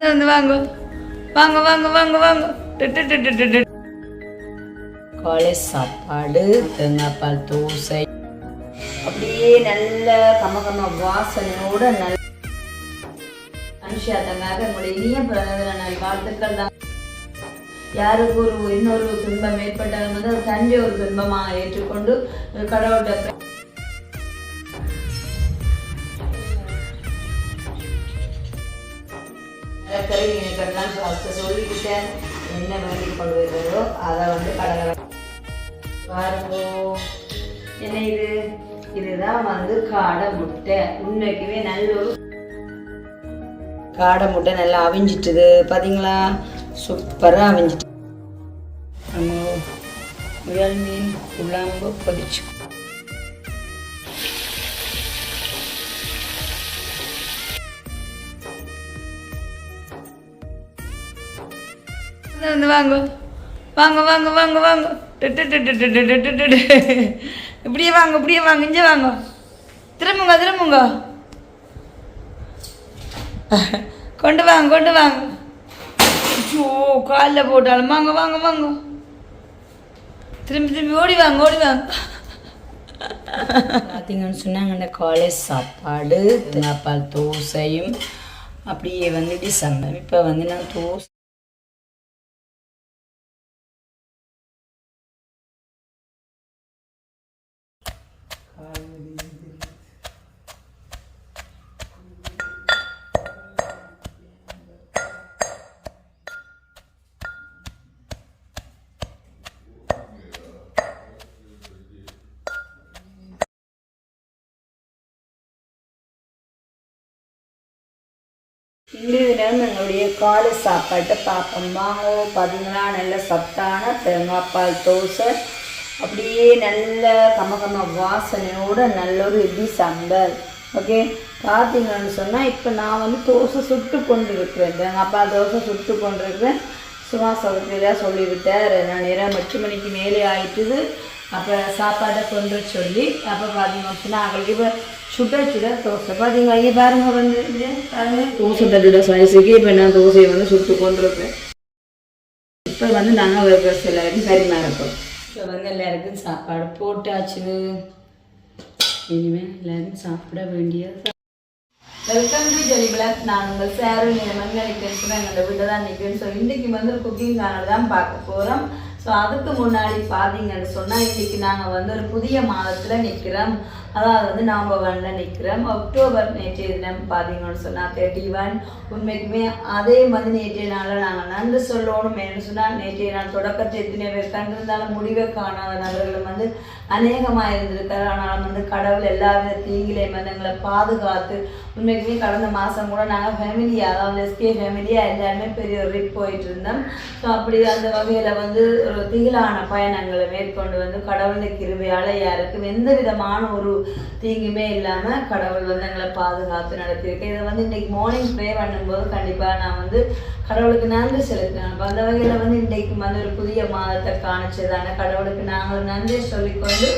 வந்து வாங்க. வாங்க வாங்க வாங்க வாங்க. காலேஜ் சாப்பாடு தேங்காய் பால் தோசை. அப்படியே நல்ல கம கம வாசனையோட நல்ல அனுஷா தங்காக உங்களுடைய இனிய பிறந்த நாள் வாழ்த்துக்கள் தான். யாருக்கு ஒரு இன்னொரு துன்பம் ஏற்பட்டாலும் வந்து அது தன்னை ஒரு துன்பமாக ஏற்றுக்கொண்டு கடவுள்கிட்ட நிலக்கரி இணைக்கெல்லாம் ஃபஸ்ட்டு சொல்லிக்கிட்டேன் என்ன வேண்டி கொண்டு அதை வந்து கடலை பாருங்கோ. என்ன இது? இதுதான் வந்து காடை முட்டை. உண்மைக்குமே நல்ல ஒரு காடை முட்டை நல்லா அவிஞ்சிட்டுது. பார்த்தீங்களா சூப்பராக அவிஞ்சிட்டு. நம்ம முயல் மீன் குழம்பு பொரிச்சு வந்து வாங்க. வாங்க வாங்க வாங்க வாங்க. இப்படியே வாங்க இப்படியே வாங்க இங்கே வாங்க. திரும்புங்க திரும்புங்க. கொண்டு வாங்க கொண்டு வாங்க. ஓ காலில் போட்டாலும் வாங்க வாங்க வாங்க. திரும்பி திரும்பி ஓடி வாங்க ஓடி வாங்க. பார்த்தீங்கன்னு சொன்னாங்க இந்த காலேஜ் சாப்பாடு தேங்காய்பால் தோசையும் அப்படியே வந்து டிசம்பர் இப்போ வந்து நான் தோசை இன்றைய தினம் எங்களுடைய காலை சாப்பாட்டை பார்ப்போம் வாங்கோ பார்த்தீங்கன்னா நல்ல சத்தான தேங்காய்ப்பால் தோசை. அப்படியே நல்ல கமகம வாசனையோட நல்ல ஒரு இட்லி சாம்பார். ஓகே? பார்த்தீங்கன்னு சொன்னால் இப்போ நான் வந்து தோசை சுட்டு கொண்டு இருக்கிறேன் தேங்காய்ப்பால் தோசை சுட்டு கொண்டு இருக்கிறேன் சும்மா சௌகரியாக சொல்லிவிட்டார். நான் நேரம் எட்டு மணிக்கு மேலே ஆயிட்டுது. அப்போ சாப்பாடை கொண்டு சொல்லி அப்போ பார்த்தீங்கன்னு சொன்னால் அவங்களுக்கு இப்போ சுட சுட தோசை. பார்த்தீங்க ஐயா பாருங்க வந்து பாருங்க. தோசை தட்டுட சைஸுக்கு இப்போ நான் தோசையை வந்து சுட்டு கொண்டிருப்பேன். இப்போ வந்து நாங்கள் ஒர்க்கர்ஸ் எல்லாருக்கும் பரிமாறப்போம் இப்போ வந்து எல்லாருக்கும் சாப்பாடு போட்டாச்சு. இனிமேல் எல்லாரும் சாப்பிட வேண்டியது. வெல்கம் டு ஜெலி பிளாக் நான் உங்கள் சேரு நிலமன் நினைக்கிறேன் எங்களோட வீட்டில் தான் நிற்கிறேன் ஸோ இன்றைக்கி வந்து குக்கிங் சேனல் தான் பார்க்க போகிறோம் ஸோ அதுக்கு முன்னாடி பார்த்தீங்கன்னு சொன்னால் இன்றைக்கி நாங்கள் வந்து ஒரு புதிய மாதத்தில் நிற்கிறோம் அதாவது வந்து நவம்பர் ஒன்னில் நிற்கிறோம். அக்டோபர் நேற்றைய தினம் பார்த்தீங்கன்னு சொன்னால் தேர்ட்டி ஒன் உண்மைக்குமே அதே மாதிரி நேற்றைய நாளில் நாங்கள் நன்றி சொல்லணும் என்று சொன்னால் நேற்றைய நாள் தொடக்கத்தை எத்தனை பேர் கண்டிருந்தாலும் முடிவை காணாத நபர்களும் வந்து அநேகமாக இருந்திருக்காரு ஆனாலும் வந்து கடவுள் எல்லா வித தீங்கிலையும் வந்து எங்களை பாதுகாத்து உண்மைக்குமே கடந்த மாதம் கூட நாங்கள் ஃபேமிலியாக அதாவது எஸ்கே ஃபேமிலியாக எல்லாருமே பெரிய ஒரு ரிப் போயிட்டு இருந்தோம். ஸோ அப்படி அந்த வகையில் வந்து ஒரு திகிலான பயணங்களை மேற்கொண்டு வந்து கடவுளுக்கு கிருபையால் யாருக்கும் எந்த விதமான ஒரு தீங்குமே இல்லாமல் கடவுள் வந்து எங்களை பாதுகாத்து நடத்தியிருக்கேன் இதை வந்து இன்றைக்கு மார்னிங் ப்ரே பண்ணும்போது கண்டிப்பாக நான் வந்து கடவுளுக்கு நன்றி செலுத்தினேன் அந்த வகையில் வந்து இன்றைக்கு வந்து ஒரு புதிய மாதத்தை காணிச்சதான கடவுளுக்கு நாங்கள் நன்றி சொல்லிக்கொண்டு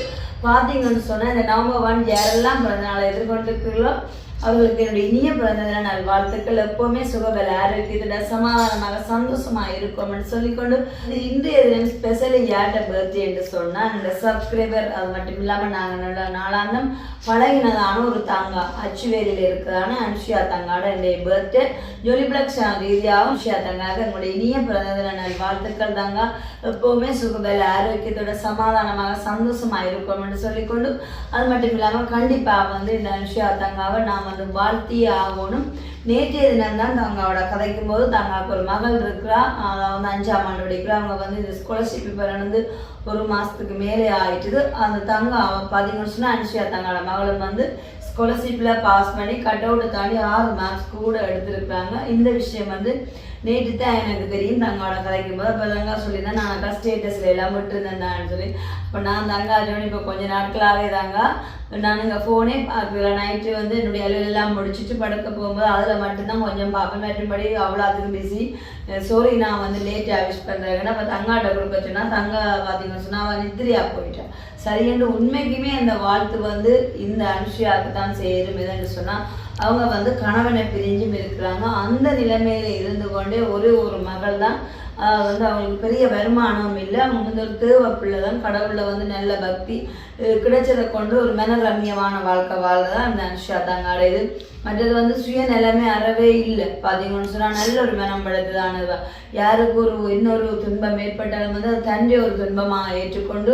பார்த்தீங்கன்னு சொன்னால் இந்த நவம்பர் ஒன் யாரெல்லாம் பிறந்த நாளை எதிர்கொண்டிருக்கிறீர்களோ அவர்களுக்கு என்னுடைய இனிய பிறந்த தின வாழ்த்துக்கள் எப்பவுமே சுகபல ஆரோக்கியத்தோட சமாதானமாக சந்தோஷமாக இருக்கும்னு சொல்லிக்கொண்டு இன்றைய தினம் ஸ்பெஷலி யார்ட்ட பர்த்டே என்று சொன்னால் இந்த சப்ஸ்கிரைபர் அது மட்டும் இல்லாமல் நாங்கள் நல்ல நாளாந்தம் பழகினதான ஒரு தாங்கா அச்சுவேலியில் இருக்கிறதான அனுஷியா தங்காட என்னுடைய பர்த்டே ஜொலி பிளக்ஸ் ரீதியாகவும் அனுஷியா தங்காக எங்களுடைய இனிய பிறந்த தின வாழ்த்துக்கள் தாங்க. எப்பவுமே சுகபல ஆரோக்கியத்தோட சமாதானமாக சந்தோஷமாக இருக்கும்னு சொல்லிக்கொண்டு அது மட்டும் இல்லாமல் கண்டிப்பாக வந்து இந்த அனுஷியா தங்காவை நாம் வந்து வாழ்த்தியே ஆகணும். நேற்றைய தினம் தான் தங்காவோட கதைக்கும் போது தங்காவுக்கு ஒரு மகள் இருக்கிறா. அதாவது வந்து அஞ்சாம் ஆண்டு படிக்கிறா. அவங்க வந்து இந்த ஸ்காலர்ஷிப் இப்போ நடந்து ஒரு மாதத்துக்கு மேலே ஆயிட்டுது. அந்த தங்க அவன் பார்த்தீங்கன்னு சொன்னால் அனுஷியா தங்காவோட மகளும் வந்து ஸ்காலர்ஷிப்பில் பாஸ் பண்ணி கட் அவுட்டை தாண்டி ஆறு மார்க்ஸ் கூட எடுத்திருக்கிறாங்க. இந்த விஷயம் வந்து நேற்று தான் எனக்கு தெரியும். தங்காவோட கதைக்கும் போது அப்போ தங்கா சொல்லியிருந்தேன் நான் அக்கா ஸ்டேட்டஸில் எல்லாம் விட்டுருந்தேன் சொல்லி. அப்போ நான் தங்கா ஜோனி இப்போ கொஞ்ச நாட்களாகவே தாங்க நான் ஃபோனே பார்க்கல. நைட்டு வந்து என்னுடைய அலுவலெல்லாம் முடிச்சுட்டு படுக்க போகும்போது அதில் மட்டும்தான் கொஞ்சம் பார்ப்பேன் மற்றபடி அவ்வளோ அதுக்கு பிஸி சாரி நான் வந்து லேட்டாக விஷ் பண்ணுறேன் இப்போ தங்காட்ட கொடுக்க சொன்னா தங்க பார்த்தீங்கன்னு சொன்னால் அவன் நித்திரியா போயிட்டேன் சரியென்று உண்மைக்குமே அந்த வாழ்த்து வந்து இந்த அனுஷியாவுக்கு தான் சேரும் இதுன்னு சொன்னால் அவங்க வந்து கணவனை பிரிஞ்சும் இருக்கிறாங்க. அந்த நிலைமையில இருந்து கொண்டே ஒரே ஒரு மகள் தான் வந்து அவங்களுக்கு பெரிய வருமானம் இல்லை. அவங்க வந்து ஒரு தேவ பிள்ளை தான். கடவுளில் வந்து நல்ல பக்தி கிடைச்சதை கொண்டு ஒரு மனரம்யமான வாழ்க்கை வாழ்றதான் அந்த அனுஷா தாங்க அடையுது மற்றது வந்து சுய நிலைமை அறவே இல்லை. பார்த்தீங்கன்னு சொன்னால் நல்ல ஒரு மனம் படைத்ததானது. யாருக்கு ஒரு இன்னொரு துன்பம் ஏற்பட்டாலும் வந்து அது தஞ்சை ஒரு துன்பமாக ஏற்றுக்கொண்டு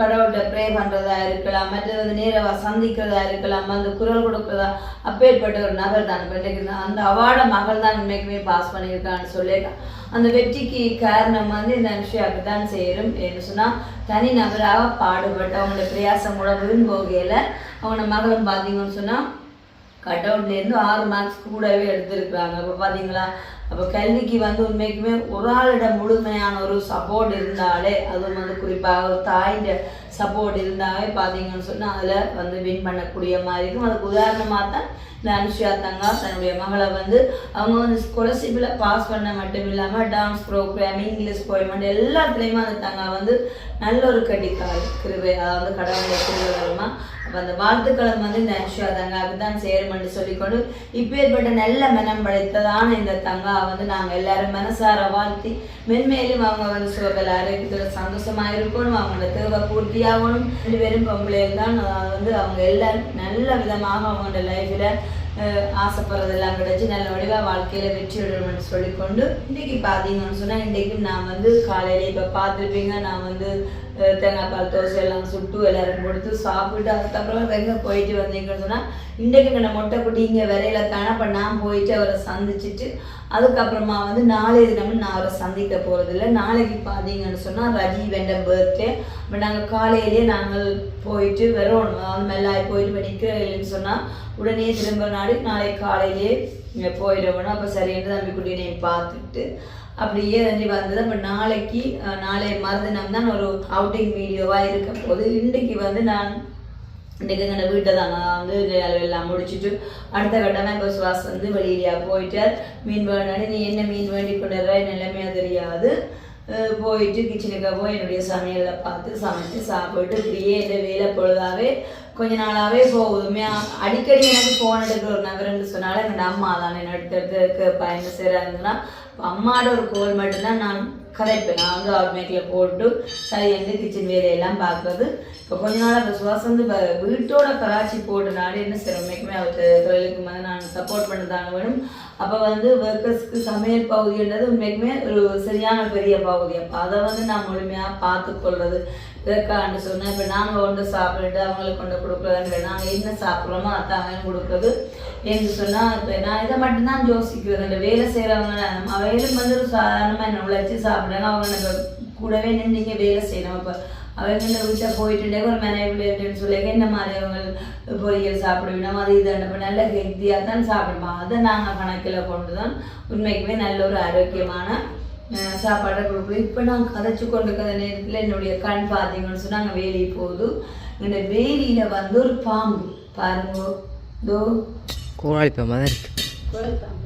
கடவுள்கிட்ட ப்ரே பண்ணுறதா இருக்கலாம். மற்றது வந்து நேரவா சந்திக்கிறதா இருக்கலாம். அந்த குரல் கொடுக்குறதா. அப்பேற்பட்ட ஒரு நபர் தான். இப்ப அந்த அவார்டை மகள் தான் உண்மைக்குமே பாஸ் பண்ணியிருக்கான்னு சொல்லியிருக்கான் அந்த வெற்றிக்கு காரணம் வந்து இந்த அனுஷியாவுக்கு தான் சேரும். என்ன சொன்னால் தனிநபராக பாடுபட்டு அவங்களோட பிரயாசம் கூட விரும்ப போகையில் மகளும் பார்த்தீங்கன்னு சொன்னால் கட் அவுட்லேருந்து ஆறு மார்க்ஸ் கூடவே எடுத்திருக்கிறாங்க. இப்போ பார்த்தீங்களா அப்போ கல்விக்கு வந்து உண்மைக்குமே ஒரு ஆளிடம் முழுமையான ஒரு சப்போர்ட் இருந்தாலே அதுவும் வந்து குறிப்பாக ஒரு தாயின் சப்போர்ட் இருந்தாவே பார்த்தீங்கன்னு சொன்னால் அதில் வந்து வின் பண்ணக்கூடிய மாதிரி இருக்கும். அதுக்கு உதாரணமாக தான் இந்த அனுஷியா தங்கா தன்னுடைய மகளை வந்து அவங்க வந்து ஸ்காலர்ஷிப்பில் பாஸ் பண்ண மட்டும் இல்லாமல் டான்ஸ் ப்ரோக்ராம் இங்கிலீஷ் போய்மெண்ட் எல்லாத்துலேயுமே அந்த தங்கா வந்து நல்ல ஒரு கடிக்கால் கிருவை அதாவது கடவுளுடைய கிருவை அப்போ அந்த வாழ்த்துக்களை வந்து இந்த அனுஷியா தங்காவுக்கு தான் சேருமென்று சொல்லிக்கொண்டு இப்பேற்பட்ட நல்ல மனம் படைத்ததான இந்த தங்கா வந்து நாங்கள் எல்லாரும் மனசார வாழ்த்தி மென்மேலும் அவங்க வந்து சுகபல ஆரோக்கியத்தில் சந்தோஷமாக இருக்கணும் அவங்களோட தேவை பூர்த்தியாகணும் ரெண்டு பேரும் பொம்பளையும் தான். வந்து அவங்க எல்லாரும் நல்ல விதமாக அவங்களோட லைஃப்பில் ஆசைப்படுறதெல்லாம் கிடைச்சி நல்ல வடிவாக வாழ்க்கையில் வெற்றி விடணும்னு சொல்லிக்கொண்டு இன்றைக்கி பார்த்தீங்கன்னு சொன்னால் இன்றைக்கும் நான் வந்து காலையில் இப்போ பார்த்துருப்பீங்க நான் வந்து தேங்காய் பால் தோசை எல்லாம் சுட்டு எல்லாரும் கொடுத்து சாப்பிட்டு அதுக்கப்புறம் எங்கே போயிட்டு வந்தீங்கன்னு சொன்னால் இன்றைக்கு நான் மொட்டை குட்டி இங்கே விரையில தானே நான் போயிட்டு அவரை சந்திச்சுட்டு அதுக்கப்புறமா வந்து நாளைய தினமும் நான் அவரை சந்திக்க போகிறதில்ல நாளைக்கு பார்த்தீங்கன்னு சொன்னால் ரஜி வெண்ட பர்த்டே இப்போ நாங்கள் காலையிலேயே நாங்கள் போயிட்டு வரோம். அந்த மெல்லாய் போயிட்டு இப்போ நிற்கிறேன்னு சொன்னால் உடனே திரும்ப நாடு நாளை காலையிலேயே இங்கே போயிடணும் அப்போ சரின்னு தம்பி குட்டியை பார்த்துட்டு அப்படியே வந்து வந்தது. அப்போ நாளைக்கு நாளை மறுதினம் தான் ஒரு அவுட்டிங் வீடியோவாக இருக்க போது இன்றைக்கு வந்து நான் இன்றைக்கு எங்கள் வீட்டை தான் வந்து வேலை எல்லாம் முடிச்சுட்டு அடுத்த கட்டமாக இப்போ சுவாஸ் வந்து வெளியிலையா போயிட்டார் மீன் வேணும் நீ என்ன மீன் வேண்டி கொண்டு வர நிலைமையாக தெரியாது போயிட்டு கிச்சனுக்கு போய் என்னுடைய சமையலை பார்த்து சமைச்சு சாப்பிட்டு இப்படியே இந்த வேலை பொழுதாவே கொஞ்ச நாளாகவே போகுதுமே அடிக்கடி எனக்கு ஃபோன் எடுக்கிற ஒரு நபர்னு சொன்னாலும் எங்கள் அம்மா தான் என்ன எடுத்து எடுத்து பயணம் செய்கிறாங்கன்னா அம்மாவோட ஒரு கோல் மட்டும்தான் நான் கதைப்பேன் நான் வந்து ஆட்டோமேட்டிக்கில் போட்டு சரி வந்து கிச்சன் வேலையெல்லாம் பார்க்குறது இப்போ கொஞ்ச நாள் இப்போ சுவாசம் வந்து வீட்டோட கராச்சி போட்டனால என்ன செய்ய அவர் தொழிலுக்கு வந்து நான் சப்போர்ட் பண்ணதாங்க வேணும். அப்போ வந்து ஒர்க்கர்ஸ்க்கு சமையல் பகுதின்றது உண்மைக்குமே ஒரு சரியான பெரிய பகுதி. அப்போ அதை வந்து நான் முழுமையாக பார்த்துக்கொள்வது இதற்கான்னு சொன்னேன் இப்போ நாங்கள் ஒன்று சாப்பிட்டுட்டு அவங்களுக்கு கொண்டு கொடுக்குறதுன்ற நாங்கள் என்ன சாப்பிட்றோமோ அதான் கொடுக்குறது என்று சொன்னால் இப்போ நான் இதை மட்டும்தான் யோசிக்கிறது. இந்த வேலை செய்கிறவங்க அவையிலும் வந்து ஒரு சாதாரணமாக என்ன உழைச்சி சாப்பிட்றாங்க அவங்க எனக்கு கூடவே நின்று வேலை செய்யணும். இப்போ அவங்க இந்த வீட்டை போயிட்டு ஒரு மனைவிட்டு சொல்லி என்ன மாதிரி அவங்க பொரியல் சாப்பிடுவினோம் அது இது இப்போ நல்ல ஹெல்த்தியாக தான் சாப்பிடுவோம் அதை நாங்கள் கணக்கில் கொண்டு தான் உண்மைக்குமே நல்ல ஒரு ஆரோக்கியமான சாப்பாடை கொடுக்குறோம் இப்போ நான் கதைச்சு கொண்டு இருக்கிற நேரத்தில் என்னுடைய கண் பார்த்தீங்கன்னு சொன்னால் அங்கே வேலி போகுது. இந்த வேலியில் வந்து ஒரு பாம்பு. பாருங்க. இதோ. கோழி பாம்பா. தான் இருக்கு குரல் பாம்பு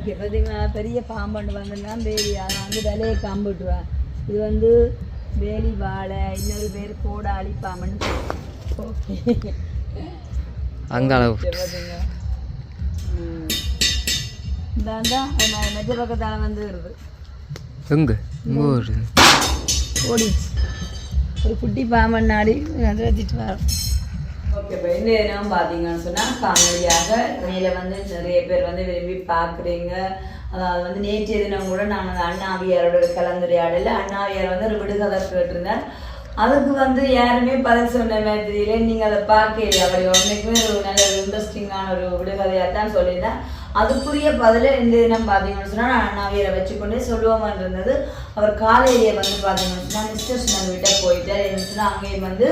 இங்கே பார்த்தீங்களா பெரிய பாம்பண்டு வந்ததுன்னா வேலி அதை வந்து விலையை காம்பிட்டுருவேன் இது வந்து வேலி வாழை இன்னொரு பேர் கோடாளி பாம்புன்னு. ஓகே. அங்கே பார்த்தீங்க இந்தாண்டா மெச்ச பக்கத்தால் வந்து வருது. எங்கே? ஓடிச்சு ஒரு குட்டி பாம்பண்ணாடி அதை வச்சுட்டு வரோம் ஓகே இப்போ இந்த தினம் பார்த்தீங்கன்னு சொன்னால் காணொலியாக மேலே வந்து நிறைய பேர் வந்து விரும்பி பார்க்குறீங்க அதாவது வந்து நேற்றைய தினம் கூட நான் அந்த அண்ணாவியாரோட கலந்துரையாடல. அண்ணாவியார் வந்து ஒரு விடுகதை கேட்டிருந்தேன் அதுக்கு வந்து யாருமே பதில் சொன்ன மாதிரி தெரியல. நீங்கள் அதை பார்க்கல அவர் உண்மைக்குமே ஒரு நல்ல ஒரு இன்ட்ரெஸ்டிங்கான ஒரு விடுகதையாக தான் சொல்லியிருந்தேன் அதுக்குரிய பதில் இந்த தினம் பார்த்தீங்கன்னு சொன்னால் நான் அண்ணாவியரை வச்சுக்கொண்டே சொல்லுவோமான் இருந்தது. அவர் காலையிலேயே வந்து பார்த்தீங்கன்னு சொன்னால் மிஸ்டர் சொன்ன வீட்டை போயிட்டார். என்ன சொன்னால் அங்கேயும் வந்து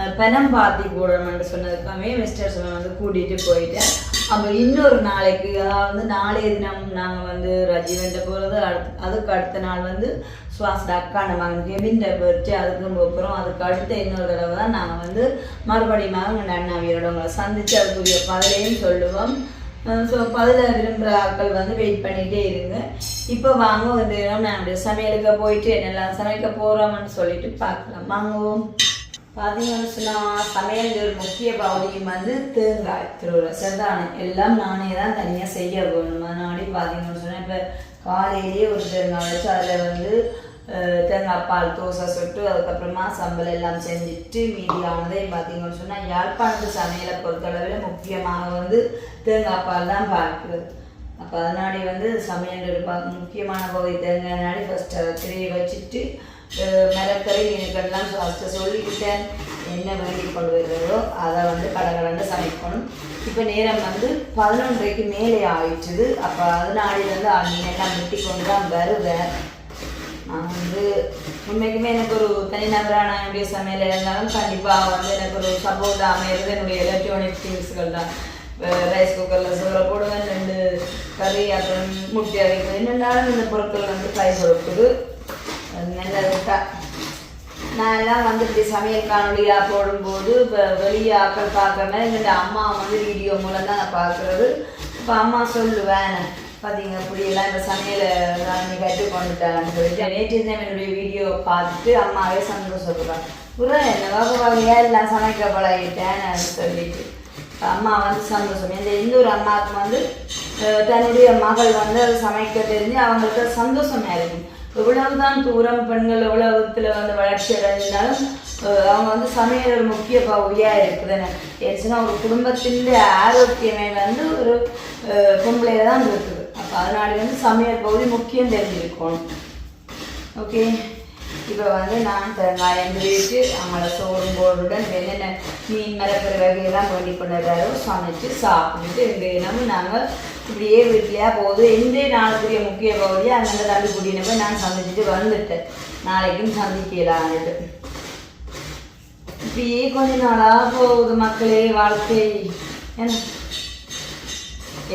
அஹ், பாத்தி போடணும்னு சொன்னதுக்காகவே மிஸ்டர் சொன்ன வந்து கூட்டிகிட்டு போயிட்டேன். அப்போ இன்னொரு நாளைக்கு அதாவது நாளைய தினம் நாங்கள் வந்து ரஜீவன்ட்ட போகிறது அடுத்து அதுக்கு அடுத்த நாள் வந்து சுவாச அக்கான மகன் கெவின்ட போயிட்டு அதுக்கும் போகிறோம் அதுக்கு அடுத்த இன்னொரு தடவை தான் நாங்கள் வந்து மறுபடியும் எங்கள் அண்ணாவியரோட உங்களை சந்தித்து அதுக்குரிய பதிலையும் சொல்லுவோம். ஸோ பதில விரும்புகிற ஆட்கள் வந்து வெயிட் பண்ணிகிட்டே இருங்க. இப்போ வாங்க வந்து நான் சமையலுக்கு போயிட்டு என்னெல்லாம் சமைக்க போகிறோம்னு சொல்லிட்டு பார்க்கலாம். வாங்குவோம். பார்த்தீங்கன்னு சொன்னால் சமையல் ஒரு முக்கிய பகுதியும் வந்து தேங்காய் திருவிழா சரிதானே எல்லாம் நானே தான் தனியாக செய்ய வேணும். முன்னாடி பார்த்தீங்கன்னு சொன்னால் இப்போ காலையிலேயே ஒரு தேங்காய் வச்சு அதில் வந்து தேங்காய் பால் தோசை சுட்டு அதுக்கப்புறமா சம்பல் எல்லாம் செஞ்சுட்டு மீதியானதே பார்த்தீங்கன்னு சொன்னால் யாழ்ப்பாணத்து சமையலை பொறுத்தளவில் முக்கியமாக வந்து தேங்காய் பால் தான் பார்க்குறது. அப்போ அதனாடி வந்து சமையல் பா முக்கியமான பகுதி. தேங்காய் நாடி ஃபஸ்ட்டு அதை திரையை வச்சுட்டு மிளக்கறி மிளகறி ஃபஸ்ட்டு சொல்லிக்கிட்டேன் என்ன வேண்டி கொண்டு வருகிறதோ அதை வந்து கடகடன்னு சமைக்கணும். இப்போ நேரம் வந்து பதினொன்றைக்கு மேலே ஆயிடுச்சுது அப்போ அதனாடி அண்ணெல்லாம் மீனெல்லாம் வெட்டி கொண்டு தான் வருவேன். நான் வந்து உண்மைக்குமே எனக்கு ஒரு தனிநபரான என்னுடைய சமையல் இருந்தாலும் கண்டிப்பாக வந்து எனக்கு ஒரு சப்போர்ட் அமையிறது என்னுடைய எலக்ட்ரானிக் திங்ஸ்கள் தான். ரைஸ் குக்கரில் சோறை போடுவேன் ரெண்டு கறி அப்புறம் முட்டை அரைக்கிறது என்னென்னாலும் இந்த பொருட்கள் வந்து கை கொடுக்குது அது நான் எல்லாம் வந்து இப்படி சமையல் காணொலியாக போடும்போது இப்போ வெளியே ஆக்கள் பார்க்காம எங்கள் அம்மா வந்து வீடியோ மூலம் தான் நான் பார்க்குறது. இப்போ அம்மா சொல்லுவேன் பார்த்தீங்க இப்படியெல்லாம் இந்த சமையலை நான் நீ கற்றுக்கொண்டுட்டான்னு சொல்லிட்டு நேற்று தான் என்னுடைய வீடியோ பார்த்துட்டு அம்மாவே சந்தோஷப்படுறாங்க புறா என்ன வகை வகையாக எல்லாம் சமைக்க பழகிட்டேன் சொல்லிட்டு. அம்மா வந்து சந்தோஷம் இந்த இன்னொரு அம்மாவுக்கு வந்து தன்னுடைய மகள் வந்து அதை சமைக்க தெரிஞ்சு அவங்களுக்கு சந்தோஷமாக இருக்குது எவ்வளவுதான் தூரம் பெண்கள் உலகத்தில் வந்து வளர்ச்சி அடைஞ்சாலும் அவங்க வந்து சமையல் ஒரு முக்கிய பகுதியாக இருக்குதுன்னு. ஏச்சுன்னா ஒரு குடும்பத்தின் ஆரோக்கியமே வந்து ஒரு பொம்பளையில தான் இருக்குது. அப்போ அதனால வந்து சமையல் பகுதி முக்கியம் தெரிஞ்சிருக்கணும். ஓகே இப்போ வந்து நான் வெங்காயம் வீட்டு அவங்கள சோறும் போடுடன் என்னென்ன மீன் மிளகுற வகையெல்லாம் பண்ணி கொண்டாரோ சமைச்சு சாப்பிட்டுட்டு எங்கள் தினமும் நாங்கள் இப்படியே வீட்டிலையா போகுது எந்த நாளுக்குரிய முக்கிய பகுதியாக அங்கே தம்பி கூட்டின்னு போய் நான் சந்திச்சுட்டு வந்துட்டேன் நாளைக்கும் சந்திக்கலான்ட்டு இப்படியே கொஞ்ச நாளாக போகுது மக்களே வாழ்க்கை என்ன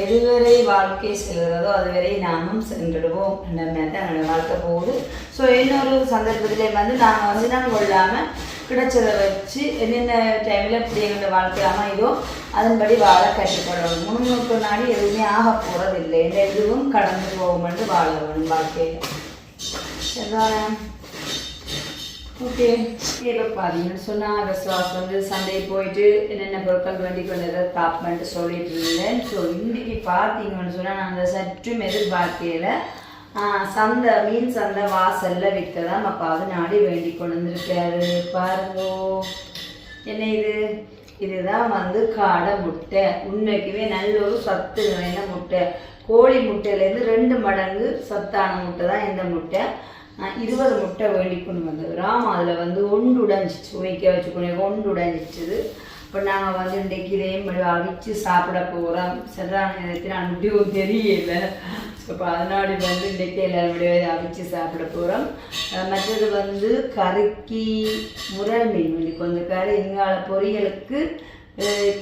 எதுவரை வாழ்க்கை செல்கிறதோ அதுவரை நாமும் சென்றுடுவோம் அந்த மாதிரி தான் என்னோட வாழ்க்கை போகுது. ஸோ இன்னொரு சந்தர்ப்பத்திலே வந்து நாங்கள் வந்து நான் கொள்ளாமல் கிடைச்சதை வச்சு என்னென்ன டைமில் இப்படி எங்களோட வாழ்க்கை அமைதோ அதன்படி வாழ கஷ்டப்படணும் முன்னுக்கு நாடி எதுவுமே ஆக போகிறதில்லை எந்த எதுவும் கடந்து போகும் என்று வாழ வேணும் வாழ்க்கையில். சரிதானே ஓகே இப்போ பார்த்தீங்கன்னு சொன்னால் விஸ்வாஸ் வந்து சந்தை போயிட்டு என்னென்ன பொருட்கள் வேண்டி கொண்டு தாப்மெண்ட்டு சொல்லிட்டு இருந்தேன். ஸோ இன்றைக்கி பார்த்தீங்கன்னு சொன்னால் நான் அந்த சற்றும் எதிர்பார்க்கையில் சந்தை மீன் சந்தை வாசலில் விற்கதான் தான் அப்பாவது நாடி வேண்டி கொண்டு வந்திருக்காரு. பாருங்கோ. என்ன இது? இதுதான் வந்து காடை முட்டை. உண்மைக்குமே நல்ல ஒரு சத்து நிறைந்த முட்டை. கோழி முட்டையிலேருந்து ரெண்டு மடங்கு சத்தான முட்டை தான் இந்த முட்டை. இருபது முட்டை வேண்டி கொண்டு வந்துக்கிறோம் அதில் வந்து ஒன்று உடைஞ்சிச்சு வைக்க வச்சுக்கணும் ஒன்று உடைஞ்சிச்சுது இப்போ நாங்கள் வந்து இன்றைக்கு இதையும் அவிச்சு சாப்பிட போகிறோம் சரியான நேரத்தில் நான் தெரியல. ஸோ இப்போ அதனாடி வந்து இன்றைக்கு எல்லாருடைய அவிச்சு சாப்பிட போகிறோம் மற்றது வந்து கருக்கி முரல் மீன். வேண்டி கொண்டிருக்காரு இங்கால பொரியலுக்கு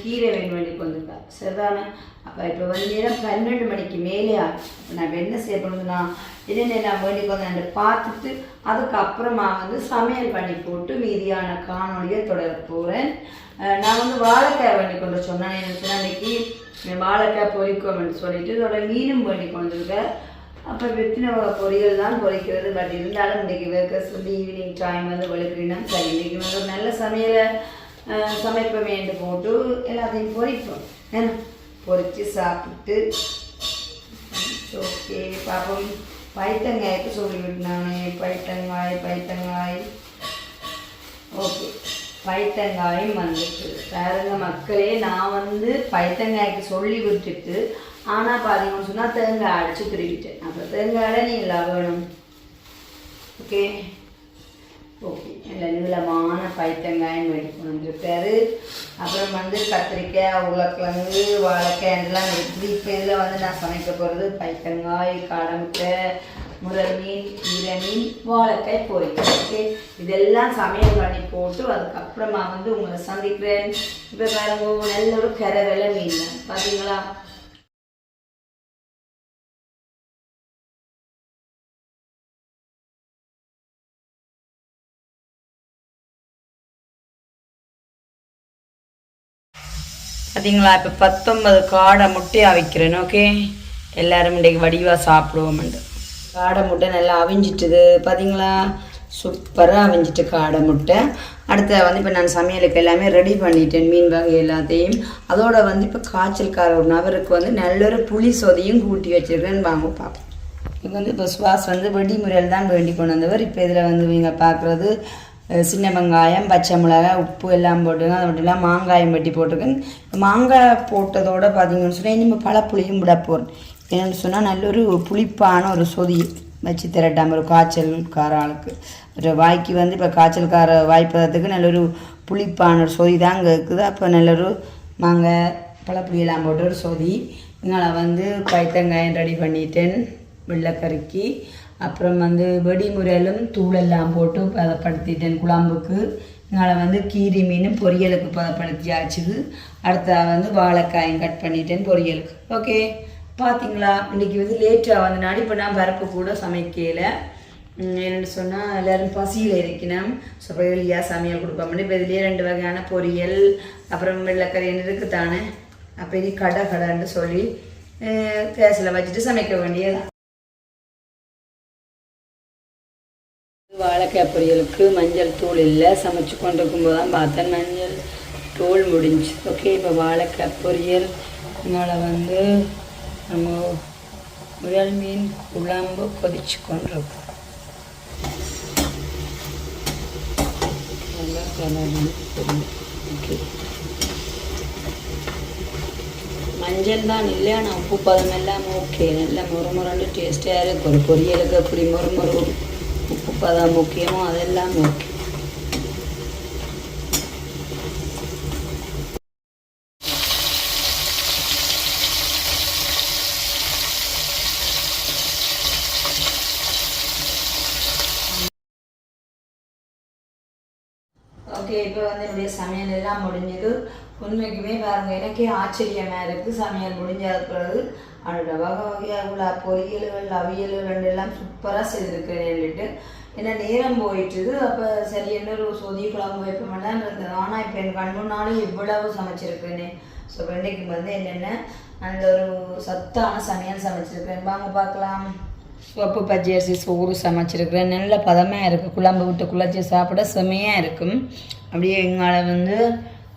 கீரை வேணும் வேண்டி கொண்டிருக்காரு சரிதானே? அப்போ இப்போ வந்து நேரம் பன்னெண்டு மணிக்கு மேலே நான் என்ன செய்ய போகணும்னா என்னென்ன நான் வேண்டி கொண்டு பார்த்துட்டு அதுக்கப்புறமா வந்து சமையல் பண்ணி போட்டு மீதியான காணொலியை தொடர போகிறேன் நான் வந்து வாழைக்காய் வேண்டி கொண்டு சொன்னேன் எனக்கு அன்னைக்கு இன்னைக்கு வாழைக்காய் பொரிக்கோம்னு சொல்லிட்டு இதோட மீனும் வேண்டி கொண்டிருக்கேன். அப்போ வெத்தின பொரியல் தான் பொரிக்கிறது. பட் இருந்தாலும் இன்றைக்கி வேர்க்க வந்து ஈவினிங் டைம் வந்து வெளுக்கிறீங்கன்னா சரி இன்றைக்கி வந்து ஒரு நல்ல சமையலை சமைப்ப வேண்டு போட்டு எல்லாத்தையும் பொரிப்போம் ஏன்னா பொரித்து சாப்பிட்டு ஓகே பாப்போம். பைத்தங்காய்க்கு சொல்லிவிட்டு நானே பைத்தங்காய் பைத்தங்காய். ஓகே பைத்தங்காயும் வந்துட்டு பாருங்க மக்களே நான் வந்து பைத்தங்காய்க்கு சொல்லி விட்டுட்டு ஆனால் பார்த்தீங்கன்னு சொன்னால் தேங்காய் அடிச்சு திருவிட்டேன் அப்போ தேங்காயில் நீ எல்லாம் வேணும் ஓகே ஓகே நல்ல நீளமான பைத்தங்காயும் மேடிக்கொண்டு வந்துருக்காரு அப்புறம் வந்து கத்திரிக்காய் உருளைக்கிழங்கு வாழைக்காய் இதெல்லாம் இருக்குது இப்போ இதில் வந்து நான் சமைக்க போகிறது பைத்தங்காய் காடமுட்டை முரல் மீன் ஈர மீன் வாழைக்காய் பொரியல் ஓகே? இதெல்லாம் சமையல் பண்ணி போட்டு அதுக்கப்புறமா வந்து உங்களை சந்திக்கிறேன். இப்போ பாருங்க நல்ல ஒரு கரை வெள்ளை மீன். பார்த்தீங்களா பார்த்தீங்களா இப்போ பத்தொன்பது காடை முட்டையை அவிக்கிறேன் ஓகே எல்லோரும் இன்றைக்கு வடிவாக சாப்பிடுவோம்ண்டு காடை முட்டை நல்லா அவிஞ்சிட்டுது பார்த்தீங்களா சூப்பராக அவிஞ்சிட்டு காடை முட்டை. அடுத்த வந்து இப்போ நான் சமையலுக்கு எல்லாமே ரெடி பண்ணிட்டேன் மீன் வகை எல்லாத்தையும். அதோட வந்து இப்போ காய்ச்சல்கார ஒரு நபருக்கு வந்து நல்லொரு புளி சொதையும் கூட்டி வச்சிருக்கேன்னு வாங்க பார்ப்போம். இங்கே வந்து இப்போ சுவாஸ் வந்து வெடிமுறையில் தான் வேண்டி கொண்டு வந்தவர். இப்போ இதில் வந்து நீங்கள் பார்க்குறது சின்ன வெங்காயம் பச்சை மிளகாய் உப்பு எல்லாம் போட்டுங்க அது மட்டும் இல்லாமல் மாங்காயம் வெட்டி போட்டிருக்கேன். மாங்காய் போட்டதோட பார்த்தீங்கன்னு சொன்னால் இனிமேல் பழப்புளியும் விட போகிறேன் என்னென்னு சொன்னால் நல்ல ஒரு புளிப்பான ஒரு சொதி வச்சு திரட்டாமல் ஒரு காய்ச்சல்கார ஆளுக்கு. ஒரு வாய்க்கு வந்து இப்போ காய்ச்சல்கார வாய்ப்பதற்கு நல்ல ஒரு புளிப்பான ஒரு சொதி தான் அங்கே இருக்குது. அப்போ நல்ல ஒரு மாங்காய் பழப்புளியெல்லாம் போட்டு ஒரு சொதி. இங்கே வந்து பைத்தங்காயம் ரெடி பண்ணிட்டேன். வெள்ளைக்கறிக்கு அப்புறம் வந்து வெடிமுறையிலும் தூளெல்லாம் போட்டு பதப்படுத்திட்டேன் குழம்புக்கு. இங்கே வந்து கீரி மீன் பொரியலுக்கு பதப்படுத்தி ஆச்சுது வந்து வாழைக்காயும் கட் பண்ணிட்டேன் பொரியலுக்கு. ஓகே. பார்த்தீங்களா இன்றைக்கி வந்து லேட்டாக வந்தனால இப்போ நான் பரப்பு கூட சமைக்கல. என்னென்னு சொன்னால் எல்லோரும் பசியில் இருக்கணும். ஸோ சமையல் கொடுப்போம்னு இப்போ இதுலேயே ரெண்டு வகையான பொரியல் அப்புறம் வெள்ளைக்கறி இருக்குதானே? அப்போ இது கடை கடைன்னு சொல்லி கேஸில் வச்சுட்டு சமைக்க வேண்டியது. வாழைக்காய் பொரியலுக்கு மஞ்சள் தூள் இல்லை. சமைச்சு கொண்டு போது தான் பார்த்தேன். மஞ்சள் தூள் முடிஞ்சு. ஓகே இப்போ வாழைக்காய் பொரியல் இதனால் வந்து நம்ம முயல் மீன் குழம்பு கொதிச்சு கொண்டிருக்கோம். நல்லா ஓகே. மஞ்சள் தான் இல்லை ஆனால் உப்பு பதம் எல்லாம் ஓகே. நல்லா முறுமுறண்டு டேஸ்ட்டாக இருக்கும் ஒரு பொரியலுக்கு அப்படி முறுமுறும் உப்பு பதம் முக்கியமோ அதெல்லாம் ஓகே ஓகே இப்போ வந்து என்னுடைய சமையல் எல்லாம் முடிஞ்சது. உண்மைக்குமே பாருங்க எனக்கே ஆச்சரியமா இருக்கு. சமையல் முடிஞ்சது பிறகு அதோட வகை வகையாக உள்ள பொரியல்கள் அவியல்கள் எல்லாம் சூப்பராக செய்திருக்கேன்னுட்டு ஏன்னா நேரம் போயிட்டுது. அப்போ சரி இன்னொரு சொதி குழம்பு வைப்போமெல்லாம் இருந்தது ஆனால் இப்போ என் கண் முன்னாலும் இவ்வளவு சமைச்சிருக்கேனே ஸோ இன்றைக்கு வந்து என்னென்ன? அந்த ஒரு சத்தான சமையல் சமைச்சிருக்கேன் வாங்க பார்க்கலாம். சோப்பு பச்சை அரிசி சோறு சமைச்சிருக்கிறேன். நல்ல பதமாக இருக்குது குழம்பு விட்டு குழச்சி சாப்பிட செமையாக இருக்கும். அப்படியே எங்களால் வந்து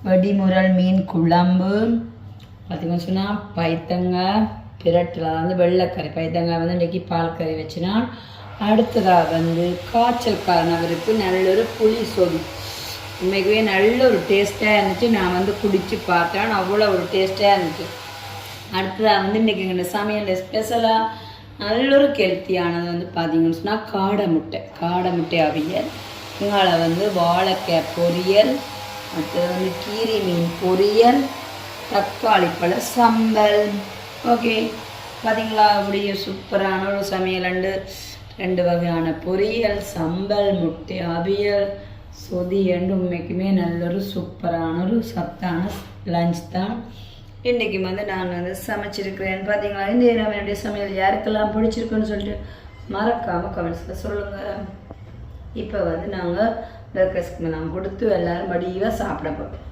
வடிமுரல் மீன் குழம்பு. பார்த்தீங்கன்னு சொன்னால் பைத்தங்காய் பிரட்டில் வந்து வெள்ளைக்கறி. பைத்தங்காய் வந்து இன்றைக்கி பால் கறி வச்சுனா அடுத்ததாக வந்து காய்ச்சல்காரன் அவருக்கு நல்ல ஒரு புளி சொதி. உண்மைக்குவே நல்ல ஒரு டேஸ்ட்டாக இருந்துச்சு. நான் வந்து குடித்து பார்த்தேன். அவ்வளோ ஒரு டேஸ்ட்டாக இருந்துச்சு. அடுத்ததாக வந்து இன்றைக்கி எங்கள் சமையல் ஸ்பெஷலாக நல்ல ஒரு கெல்த்தியானது வந்து பார்த்தீங்கன்னு சொன்னால் காடை முட்டை. காடை முட்டை அவியல் இங்கால வந்து வாழைக்காய் பொரியல் அடுத்தது வந்து கீரி மீன் பொரியல் தக்காளி பழ சம்பல். ஓகே பார்த்தீங்களா அப்படியே சூப்பரான ஒரு சமையல். அண்டு ரெண்டு வகையான பொரியல் சம்பல் முட்டை அவியல். சொதி ரெண்டு உண்மைக்குமே நல்ல ஒரு சூப்பரான ஒரு சத்தான லஞ்ச் தான். இன்றைக்கி வந்து நான் வந்து சமைச்சிருக்கிறேன். பார்த்தீங்களா இந்த என்னுடைய சமையல் யாருக்கெல்லாம் பிடிச்சிருக்குன்னு சொல்லிட்டு மறக்காமல் கமெண்ட்ஸில் சொல்லுங்கள் இப்போ வந்து நாங்கள் பேக்கர்ஸ்க்கு நான் கொடுத்து எல்லோரும் வடிவாக சாப்பிட போகிறோம்